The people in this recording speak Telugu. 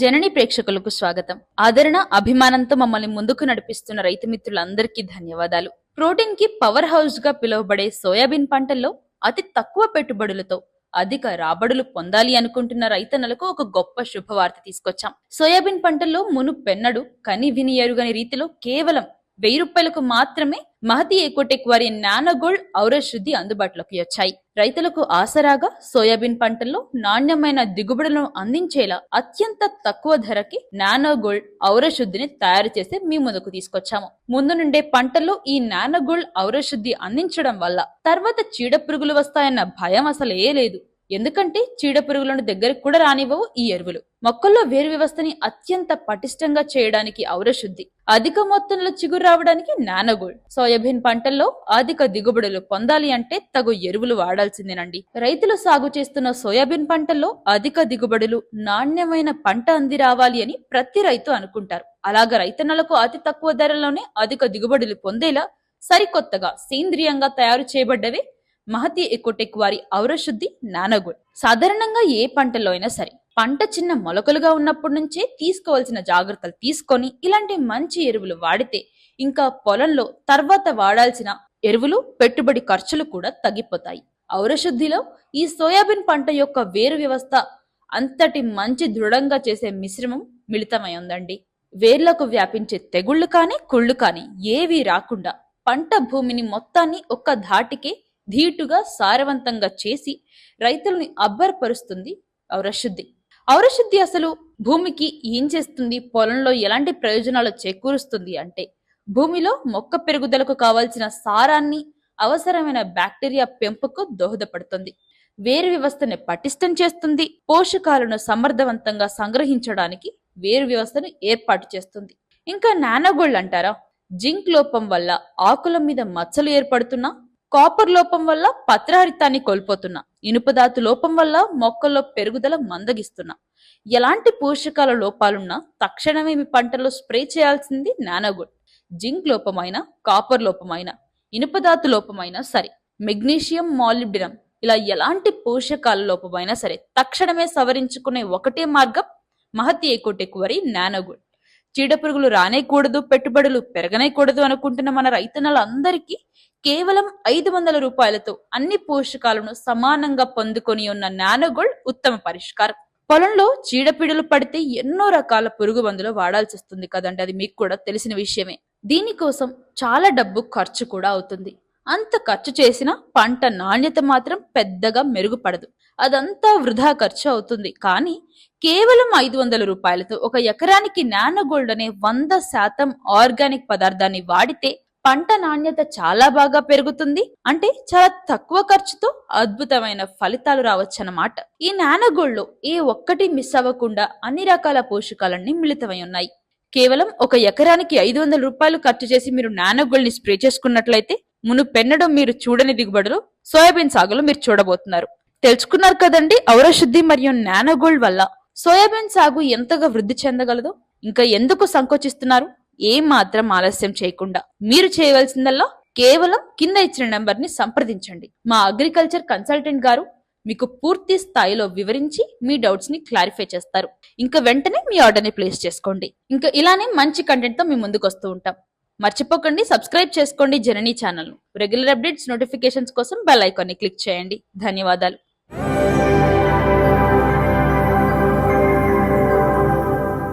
జనని ప్రేక్షకులకు స్వాగతం. ఆదరణ అభిమానంతో మమ్మల్ని ముందుకు నడిపిస్తున్న రైతు మిత్రులందరికీ ధన్యవాదాలు. ప్రోటీన్కి పవర్ హౌస్గా పిలువబడే సోయాబీన్ పంటల్లో అతి తక్కువ పెట్టుబడులతో అధిక రాబడులు పొందాలి అనుకుంటున్న రైతన్నలకు ఒక గొప్ప శుభవార్త తీసుకొచ్చాం. సోయాబీన్ పంటల్లో మును పెన్నడు కని విని ఎరుగని రీతిలో కేవలం వెయ్యి రూపాయలకు మాత్రమే మహతి ఎకోటెక్ వారి నానోగోల్డ్ ఔరశుద్ధి అందుబాటులోకి వచ్చాయి. రైతులకు ఆసరాగా సోయాబీన్ పంటల్లో నాణ్యమైన దిగుబడులను అందించేలా అత్యంత తక్కువ ధరకి నానోగోల్డ్ ఔరశుద్ధిని తయారు చేసి మీ ముందుకు తీసుకొచ్చాము. ముందు నుండే పంటల్లో ఈ నానోగోల్డ్ ఔరశుద్ధి అందించడం వల్ల తర్వాత చీడ పురుగులు వస్తాయన్న భయం అసలే లేదు. ఎందుకంటే చీడ పురుగులను దగ్గరికి కూడా రానివ్వవు ఈ ఎరువులు. మొక్కల్లో వేరు వ్యవస్థని అత్యంత పటిష్టంగా చేయడానికి ఔరశుద్ధి అధిక మొత్తంలో చిగురు రావడానికి నానగోల్డ్ సోయాబీన్ పంటల్లో అధిక దిగుబడులు పొందాలి అంటే తగు ఎరువులు వాడాల్సిందేనండి. రైతులు సాగు చేస్తున్న సోయాబీన్ పంటల్లో అధిక దిగుబడులు నాణ్యమైన పంట అంది రావాలి అని ప్రతి రైతు అనుకుంటారు. అలాగ రైతన్నలకు అతి తక్కువ ధరలోనే అధిక దిగుబడులు పొందేలా సరికొత్తగా సేంద్రియంగా తయారు చేయబడ్డవే మహతి ఎకోటెక్ వారి ఔరశుద్ధి నానగుడ్. సాధారణంగా ఏ పంటలో అయినా సరే పంట చిన్న మొలకలుగా ఉన్నప్పటి నుంచే తీసుకోవాల్సిన జాగ్రత్తలు తీసుకొని ఇలాంటి మంచి ఎరువులు వాడితే ఇంకా పొలంలో తర్వాత వాడాల్సిన ఎరువులు పెట్టుబడి ఖర్చులు కూడా తగ్గిపోతాయి. ఔరశుద్ధిలో ఈ సోయాబీన్ పంట యొక్క వేరు వ్యవస్థ అంతటి మంచి దృఢంగా చేసే మిశ్రమం మిళితమై ఉందండి. వేర్లకు వ్యాపించే తెగుళ్ళు కానీ కుళ్ళు కానీ ఏవి రాకుండా పంట భూమిని మొత్తాన్ని ఒక్క ధాటికే ధీటుగా సారవంతంగా చేసి రైతుల్ని అబ్బరపరుస్తుంది ఔరశుద్ధి. ఔరశుద్ధి అసలు భూమికి ఏం చేస్తుంది? పొలంలో ఎలాంటి ప్రయోజనాలు చేకూరుస్తుంది అంటే భూమిలో మొక్క పెరుగుదలకు కావాల్సిన సారాన్ని అవసరమైన బ్యాక్టీరియా పెంపుకు దోహదపడుతుంది. వేరు వ్యవస్థని పటిష్టం చేస్తుంది. పోషకాలను సమర్థవంతంగా సంగ్రహించడానికి వేరు వ్యవస్థను ఏర్పాటు చేస్తుంది. ఇంకా నానగోళ్ళు అంటారా? జింక్ లోపం వల్ల ఆకుల మీద మచ్చలు ఏర్పడుతున్నా కాపర్ లోపం వల్ల పత్రహరితాన్ని కోల్పోతున్నా. ఇనుపధాతు లోపం వల్ల మొక్కల్లో పెరుగుదల మందగిస్తున్నా. ఎలాంటి పోషకాల లోపాలున్నా తక్షణమే మీ పంటలో స్ప్రే చేయాల్సింది నానోగోల్డ్ జింక్ లోపమైన కాపర్ లోపమైన ఇనుపధాతు లోపమైనా సరే మెగ్నీషియం మాలిబ్డినం ఇలా ఎలాంటి పోషకాల లోపమైనా సరే తక్షణమే సవరించుకునే ఒకటే మార్గం మహతి ఏకోటెక్ వరి నానోగోల్డ్ చీడపురుగులు రానేకూడదు పెట్టుబడులు పెరగనేకూడదు అనుకుంటున్న మన రైతన్నలందరికీ కేవలం ఐదు వందల రూపాయలతో అన్ని పోషకాలను సమానంగా పొందుకొని ఉన్న నానోగోల్డ్ ఉత్తమ పరిష్కారం. పొలంలో చీడపీడలు పడితే ఎన్నో రకాల పురుగు మందులు వాడాల్సి వస్తుంది కదండి అది మీకు కూడా తెలిసిన విషయమే. దీనికోసం చాలా డబ్బు ఖర్చు కూడా అవుతుంది. అంత ఖర్చు చేసిన పంట నాణ్యత మాత్రం పెద్దగా మెరుగుపడదు. అదంతా వృధా ఖర్చు అవుతుంది. కానీ కేవలం ఐదు వందల రూపాయలతో ఒక ఎకరానికి నానోగోల్డ్ అనే వంద శాతం ఆర్గానిక్ పదార్థాన్ని వాడితే పంట నాణ్యత చాలా బాగా పెరుగుతుంది. అంటే చాలా తక్కువ ఖర్చుతో అద్భుతమైన ఫలితాలు రావచ్చన్నమాట. ఈ నానగోళ్ళు ఏ ఒక్కటి మిస్ అవ్వకుండా అన్ని రకాల పోషకాలన్నీ మిళితమై ఉన్నాయి. కేవలం ఒక ఎకరానికి ఐదు వందల రూపాయలు ఖర్చు చేసి మీరు నానోగోల్డ్ స్ప్రే చేసుకున్నట్లయితే మును పెన్నడం మీరు చూడని దిగుబడులు సోయాబీన్ సాగులో మీరు చూడబోతున్నారు. తెలుసుకున్నారు కదండి ఔరశుద్ధి మరియు నానగోల్డ్ వల్ల సోయాబీన్ సాగు ఎంతగా వృద్ధి చెందగలదో? ఇంకా ఎందుకు సంకోచిస్తున్నారు? ఏం మాత్రం ఆలస్యం చేయకుండా మీరు చేయవలసిందల్లా కేవలం కింద ఇచ్చిన నెంబర్ని సంప్రదించండి. మా అగ్రికల్చర్ కన్సల్టెంట్ గారు మీకు పూర్తి స్థాయిలో వివరించి మీ డౌట్స్ని క్లారిఫై చేస్తారు. ఇంకా వెంటనే మీ ఆర్డర్ని ప్లేస్ చేసుకోండి. ఇంకా ఇలానే మంచి కంటెంట్తో మీ ముందుకు వస్తూ ఉంటాం. మర్చిపోకండి సబ్స్క్రైబ్ చేసుకోండి Janani channel regular updates notifications కోసం బెల్ ఐకాన్ని క్లిక్ చేయండి. ధన్యవాదాలు.